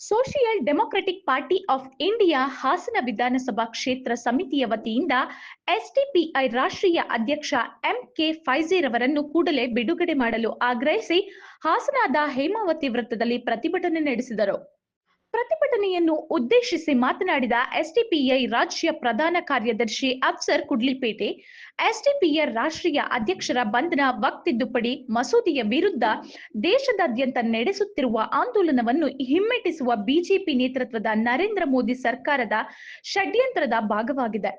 Social democratic party of India Hassan ವಿಧಾನಸಭಾ ಕ್ಷೇತ್ರ ಸಮಿತಿಯ ವತಿಯಿಂದ ಎಸ್ಡಿಪಿಐ ರಾಷ್ಟ್ರೀಯ ಅಧ್ಯಕ್ಷ ಎಂ ಕೆ ಫೈಜೀರವರನ್ನು ಕೂಡಲೇ ಬಿಡುಗಡೆ ಮಾಡಲು ಆಗ್ರಹಿಸಿ ಹಾಸನದ ಹೇಮಾವತಿ ವೃತ್ತದಲ್ಲಿ ಪ್ರತಿಭಟನೆ ನಡೆಸಿದರು. ಪ್ರತಿಭಟನೆಯನ್ನು ಉದ್ದೇಶಿಸಿ ಮಾತನಾಡಿದ ಎಸ್ಡಿಪಿಐ ರಾಜ್ಯ ಪ್ರಧಾನ ಕಾರ್ಯದರ್ಶಿ ಅಫ್ಸರ್ ಕುಡ್ಲಿಪೇಟೆ, ಎಸ್ಡಿಪಿಐ ರಾಷ್ಟ್ರೀಯ ಅಧ್ಯಕ್ಷರ ಬಂಧನ ವಕ್ ತಿದ್ದುಪಡಿ ಮಸೂದೆಯ ವಿರುದ್ಧ ದೇಶದಾದ್ಯಂತ ನಡೆಸುತ್ತಿರುವ ಆಂದೋಲನವನ್ನು ಹಿಮ್ಮೆಟ್ಟಿಸುವ ಬಿಜೆಪಿ ನೇತೃತ್ವದ ನರೇಂದ್ರ ಮೋದಿ ಸರ್ಕಾರದ ಷಡ್ಯಂತ್ರದ ಭಾಗವಾಗಿದೆ.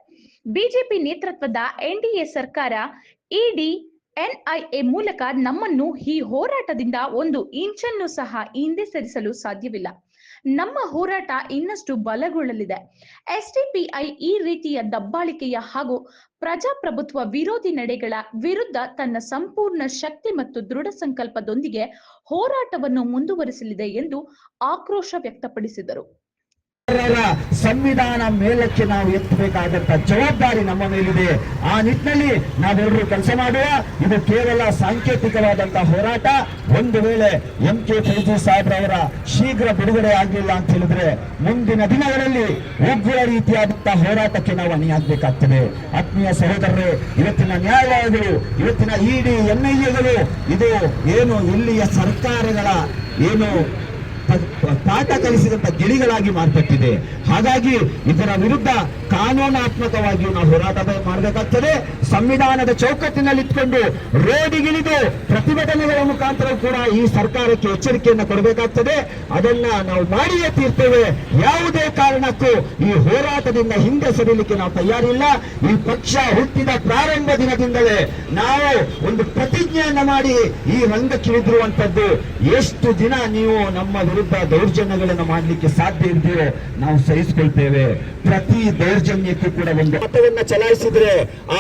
ಬಿಜೆಪಿ ನೇತೃತ್ವದ ಎನ್ಡಿಎ ಸರ್ಕಾರ ಇಡಿ ಎನ್ಐಎ ಮೂಲಕ ನಮ್ಮನ್ನು ಈ ಹೋರಾಟದಿಂದ ಒಂದು ಇಂಚನ್ನು ಸಹ ಹಿಂದೆ ಸರಿಸಲು ಸಾಧ್ಯವಿಲ್ಲ. ನಮ್ಮ ಹೋರಾಟ ಇನ್ನಷ್ಟು ಬಲಗೊಳ್ಳಲಿದೆ. ಎಸ್ಡಿಪಿಐ ಈ ರೀತಿಯ ದಬ್ಬಾಳಿಕೆಯ ಹಾಗೂ ಪ್ರಜಾಪ್ರಭುತ್ವ ವಿರೋಧಿ ನಡೆಗಳ ವಿರುದ್ಧ ತನ್ನ ಸಂಪೂರ್ಣ ಶಕ್ತಿ ಮತ್ತು ದೃಢ ಸಂಕಲ್ಪದೊಂದಿಗೆ ಹೋರಾಟವನ್ನು ಮುಂದುವರಿಸಲಿದೆ ಎಂದು ಆಕ್ರೋಶ ವ್ಯಕ್ತಪಡಿಸಿದರು. ಸಂವಿಧಾನ ಮೇಲಕ್ಕೆ ನಾವು ಎತ್ತಬೇಕಾದಂತ ಜವಾಬ್ದಾರಿ ನಮ್ಮ ಮೇಲಿದೆ. ಆ ನಿಟ್ಟಿನಲ್ಲಿ ನಾವೆಲ್ಲರೂ ಕೆಲಸ ಮಾಡುವ, ಇದು ಕೇವಲ ಸಾಂಕೇತಿಕವಾದಂತಹ ಹೋರಾಟ. ಒಂದು ವೇಳೆ ಎಂ ಕೆ ಫೈಜಿ ಸಾಹೇಬ್ರವರ ಶೀಘ್ರ ಬಿಡುಗಡೆ ಆಗಲಿಲ್ಲ ಅಂತ ಹೇಳಿದ್ರೆ ಮುಂದಿನ ದಿನಗಳಲ್ಲಿ ಉಗ್ರ ರೀತಿಯಾದಂತಹ ಹೋರಾಟಕ್ಕೆ ನಾವು ಅಣಿಯಾಗಬೇಕಾಗ್ತದೆ. ಆತ್ಮೀಯ ಸಹೋದರರೇ, ಇವತ್ತಿನ ನ್ಯಾಯಾಲಯಗಳು, ಇವತ್ತಿನ ಇಡಿ ಎನ್ಐಎಗಳು ಇದು ಏನು ಇಲ್ಲಿಯ ಸರ್ಕಾರಗಳ ಏನು ಪಾಠ ಕಲಿಸಿದಂತ ಗಿಳಿಗಳಾಗಿ ಮಾರ್ಪಟ್ಟಿದೆ. ಹಾಗಾಗಿ ಇದರ ವಿರುದ್ಧ ಕಾನೂನಾತ್ಮಕವಾಗಿಯೂ ನಾವು ಹೋರಾಟ ಮಾಡಬೇಕಾಗ್ತದೆ. ಸಂವಿಧಾನದ ಚೌಕಟ್ಟಿನಲ್ಲಿ ಇಟ್ಕೊಂಡು ರೋಡಿಗಿಳಿದು ಪ್ರತಿಭಟನೆಗಳ ಮುಖಾಂತರ ಕೂಡ ಈ ಸರ್ಕಾರಕ್ಕೆ ಎಚ್ಚರಿಕೆಯನ್ನು ಕೊಡಬೇಕಾಗ್ತದೆ. ಅದನ್ನ ನಾವು ಮಾಡಿಯೇ ತೀರ್ತೇವೆ. ಯಾವುದೇ ಕಾರಣಕ್ಕೂ ಈ ಹೋರಾಟದಿಂದ ಹಿಂದೆ ಸರಿಲಿಕ್ಕೆ ನಾವು ತಯಾರಿಲ್ಲ. ಈ ಪಕ್ಷ ಹುಟ್ಟಿದ ಪ್ರಾರಂಭ ದಿನದಿಂದಲೇ ನಾವು ಒಂದು ಪ್ರತಿಜ್ಞೆಯನ್ನ ಮಾಡಿ ಈ ರಂಗಕ್ಕಿಳಿದಿರುವಂತದ್ದು. ಎಷ್ಟು ದಿನ ನೀವು ನಮ್ಮ ವಿರುದ್ಧ ದೌರ್ಜನ್ಯಗಳನ್ನು ಮಾಡಲಿಕ್ಕೆ ಸಾಧ್ಯ ಇದೆಯೋ ನಾವು ಸಹಿಸಿಕೊಳ್ತೇವೆ. ಪ್ರತಿ ದೌರ್ಜನ್ಯಕ್ಕೂ ಕೂಡ ಒಂದು ಮತವನ್ನ ಚಲಾಯಿಸಿದ್ರೆ ಆ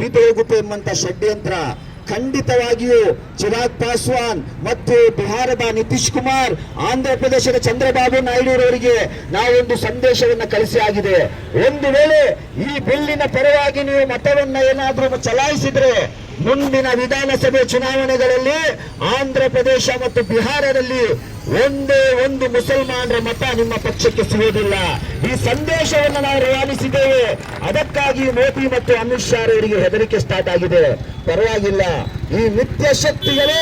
ಬಿದ್ದು ಹೋಗುತ್ತೆ ಎಂಬಂತ ಷಡ್ಯಂತ್ರ. ಖಂಡಿತವಾಗಿಯೂ ಚಿರಾಗ್ ಪಾಸ್ವಾನ್ ಮತ್ತು ಬಿಹಾರದ ನಿತೀಶ್ ಕುಮಾರ್, ಆಂಧ್ರ ಪ್ರದೇಶದ ಚಂದ್ರಬಾಬು ನಾಯ್ಡುರವರಿಗೆ ನಾವೊಂದು ಸಂದೇಶವನ್ನ ಕಳಿಸಿ ಆಗಿದೆ. ಒಂದು ವೇಳೆ ಈ ಬಿಲ್ಲಿನ ಪರವಾಗಿ ನೀವು ಮತವನ್ನ ಏನಾದರೂ ಚಲಾಯಿಸಿದ್ರೆ ಮುಂದಿನ ವಿಧಾನಸಭೆ ಚುನಾವಣೆಗಳಲ್ಲಿ ಆಂಧ್ರ ಪ್ರದೇಶ ಮತ್ತು ಬಿಹಾರದಲ್ಲಿ ಒಂದೇ ಒಂದು ಮುಸಲ್ಮಾನರ ಮತ ನಿಮ್ಮ ಪಕ್ಷಕ್ಕೆ ಸಿಗುವುದಿಲ್ಲ ಈ ಸಂದೇಶವನ್ನು ನಾವು ರವಾನಿಸಿದ್ದೇವೆ. ಅದಕ್ಕಾಗಿ ಮೋದಿ ಮತ್ತು ಅಮಿತ್ ಶಾ ಅವರಿಗೆ ಹೆದರಿಕೆ ಸ್ಟಾರ್ಟ್ ಆಗಿದೆ. ಪರವಾಗಿಲ್ಲ. ಈ ನಿತ್ಯ ಶಕ್ತಿಗಳು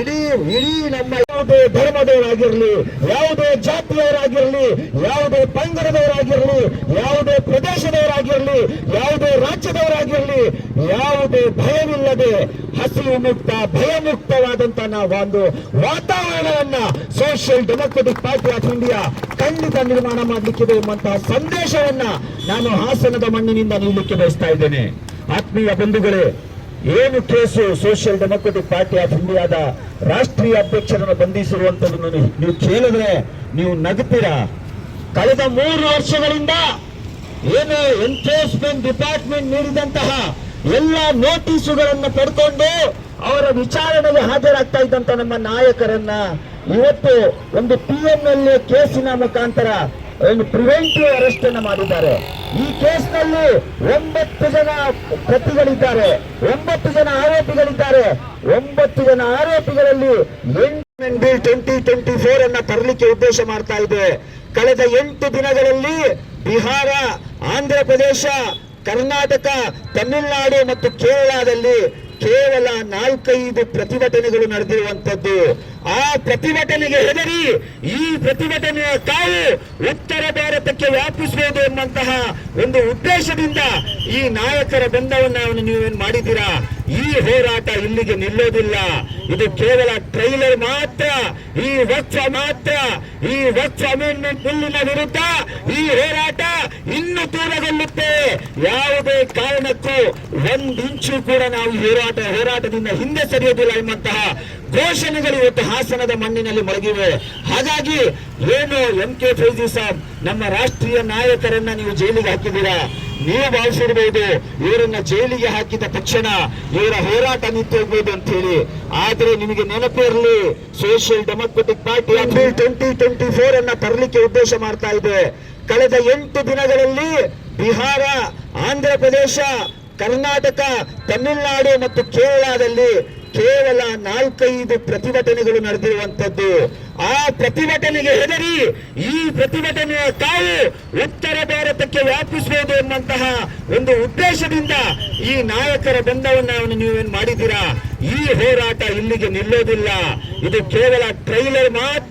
ಇಡೀ ಇಡೀ ನಮ್ಮ ಯಾವುದೇ ಧರ್ಮದವರಾಗಿರಲಿ, ಯಾವುದೇ ಜಾತಿಯವರಾಗಿರಲಿ, ಯಾವುದೇ ಪಂಗಡದವರಾಗಿರಲಿ, ಯಾವುದೇ ಪ್ರದೇಶದವರಾಗಿರಲಿ ಯಾವುದೇ ರಾಜ್ಯದವರಾಗಿರಲಿ ಯಾವುದೇ ಭಯವಿಲ್ಲದೆ ಹಸಿವು ಮುಕ್ತ ಭಯ ಮುಕ್ತವಾದಂತ ನಾವು ಒಂದು ವಾತಾವರಣವನ್ನ social democratic party of India ಖಂಡಿತ ನಿರ್ಮಾಣ ಮಾಡಲಿಕ್ಕಿದೆ ಎಂಬಂತಹ ಸಂದೇಶವನ್ನ ನಾನು ಹಾಸನದ ಮಣ್ಣಿನಿಂದ ನೀಡಲಿಕ್ಕೆ ಬಯಸ್ತಾ ಇದ್ದೇನೆ. ಆತ್ಮೀಯ ಬಂಧುಗಳೇ, ಏನು case social democratic party of ಇಂಡಿಯಾದ ರಾಷ್ಟ್ರೀಯ ಅಧ್ಯಕ್ಷರನ್ನು ಬಂಧಿಸಿರುವಂತದನ್ನು ನೀವು ಕೇಳಿದ್ರೆ ನೀವು ನಗುತ್ತೀರಾ? ಕಳೆದ ಮೂರು ವರ್ಷಗಳಿಂದ ಏನು ಎನ್ಫೋರ್ಸ್ಮೆಂಟ್ ಡಿಪಾರ್ಟ್ಮೆಂಟ್ ನೀಡಿದಂತಹ ಎಲ್ಲ ನೋಟಿಸುಗಳನ್ನು ಪಡ್ಕೊಂಡು ಅವರ ವಿಚಾರಣೆಗೆ ಹಾಜರಾಗ್ತಾ ಇದ್ದಂತ ನಮ್ಮ ನಾಯಕರನ್ನ ಇವತ್ತು ಒಂದು ಪಿ ಎ ಕೇಸಿನ ಮುಖಾಂತರ ಒಂದು ಪ್ರಿವೆಂಟಿವ್ ಅರೆಸ್ಟ್ ಅನ್ನ ಮಾಡಿದ್ದಾರೆ. ಈ ಕೇಸ್ನಲ್ಲಿ ಒಂಬತ್ತು ಜನ ಪ್ರತಿಗಳಿದ್ದಾರೆ. ಒಂಬತ್ತು ಜನ ಆರೋಪಿಗಳಿದ್ದಾರೆ. ಒಂಬತ್ತು ಜನ ಆರೋಪಿಗಳಲ್ಲಿ ಟ್ವೆಂಟಿ ಟ್ವೆಂಟಿ ಫೋರ್ ಅನ್ನ ತರಲಿಕ್ಕೆ ಉದ್ದೇಶ ಮಾಡ್ತಾ ಇದೆ. ಕಳೆದ ಎಂಟು ದಿನಗಳಲ್ಲಿ ಬಿಹಾರ ಆಂಧ್ರ ಪ್ರದೇಶ ಕರ್ನಾಟಕ, ತಮಿಳುನಾಡು ಮತ್ತು ಕೇರಳದಲ್ಲಿ ಕೇವಲ ನಾಲ್ಕೈದು ಪ್ರತಿಭಟನೆಗಳು ನಡೆದಿರುವಂತದ್ದು ಆ ಪ್ರತಿಭಟನೆಗೆ ಹೆದರಿ, ಈ ಪ್ರತಿಭಟನೆಯ ಕಾವು ಉತ್ತರ ಭಾರತಕ್ಕೆ ವ್ಯಾಪಿಸುವುದು ಎಂಬಂತಹ ಒಂದು ಉದ್ದೇಶದಿಂದ ಈ ನಾಯಕರ ಬಂಧವನ್ನ ನೀವೇನ್ ಮಾಡಿದ್ದೀರಾ? ಈ ಹೋರಾಟ ಇಲ್ಲಿಗೆ ನಿಲ್ಲೋದಿಲ್ಲ. ಇದು ಕೇವಲ ಟ್ರೈಲರ್ ಮಾತ್ರ. ಈ ವಕ್ಫ ಮಾತ್ರ. ಈ ಅಮೆಂಡ್ಮೆಂಟ್ ಬಿಲ್ಲಿನ ವಿರುದ್ಧ ಈ ಹೋರಾಟ ಇನ್ನು ತೀವ್ರಗೊಳ್ಳುತ್ತೆ. ಯಾವುದೇ ಕಾರಣಕ್ಕೂ ಒಂದಿಂಚು ಕೂಡ ನಾವು ಹೋರಾಟ, ಹೋರಾಟದಿಂದ ಹಿಂದೆ ಸರಿಯೋದಿಲ್ಲ ಎಂಬಂತಹ ಘೋಷಣೆಗಳು ಇವತ್ತು ಹಾಸನದ ಮಣ್ಣಿನಲ್ಲಿ ಮೊಳಗಿವೆ. ಹಾಗಾಗಿ ಏನು ಎಂ ಕೆ ಫೈಜಿ ಸಾಬ್, ನಮ್ಮ ರಾಷ್ಟ್ರೀಯ ನಾಯಕರನ್ನ ನೀವು ಜೈಲಿಗೆ ಹಾಕಿದ್ದೀರಾ? ನೀವು ಭಾವಿಸಿರ್ಬೋದು ಇವರನ್ನ ಜೈಲಿಗೆ ಹಾಕಿದ ತಕ್ಷಣ ಇವರ ಹೋರಾಟ ನಿಂತು ಹೋಗ್ಬೋದು ಅಂತ ಹೇಳಿ. ಆದ್ರೆ ನಿಮಗೆ ನೆನಪಿರಲಿ social democratic party April twenty twenty four ಅನ್ನ ತರಲಿಕ್ಕೆ ಉದ್ದೇಶ ಮಾಡ್ತಾ ಇದೆ. ಕಳೆದ ಎಂಟು ದಿನಗಳಲ್ಲಿ ಬಿಹಾರ ಆಂಧ್ರ ಪ್ರದೇಶ ಕರ್ನಾಟಕ, ತಮಿಳುನಾಡು ಮತ್ತು ಕೇರಳದಲ್ಲಿ ಕೇವಲ ನಾಲ್ಕೈದು ಪ್ರತಿಭಟನೆಗಳು ನಡೆದಿರುವಂತದ್ದು ಆ ಪ್ರತಿಭಟನೆಗೆ ಹೆದರಿ, ಈ ಪ್ರತಿಭಟನೆಯ ಕಾವು ಉತ್ತರ ಭಾರತಕ್ಕೆ ವ್ಯಾಪಿಸಬಹುದು ಎನ್ನುವಂತಹ ಒಂದು ಉದ್ದೇಶದಿಂದ ಈ ನಾಯಕರ ಬಂಧವನ್ನು ನೀವೇನ್ ಮಾಡಿದ್ದೀರಾ? ಈ ಹೋರಾಟ ಇಲ್ಲಿಗೆ ನಿಲ್ಲೋದಿಲ್ಲ. ಇದು ಕೇವಲ ಟ್ರೈಲರ್ ಮಾತ್ರ.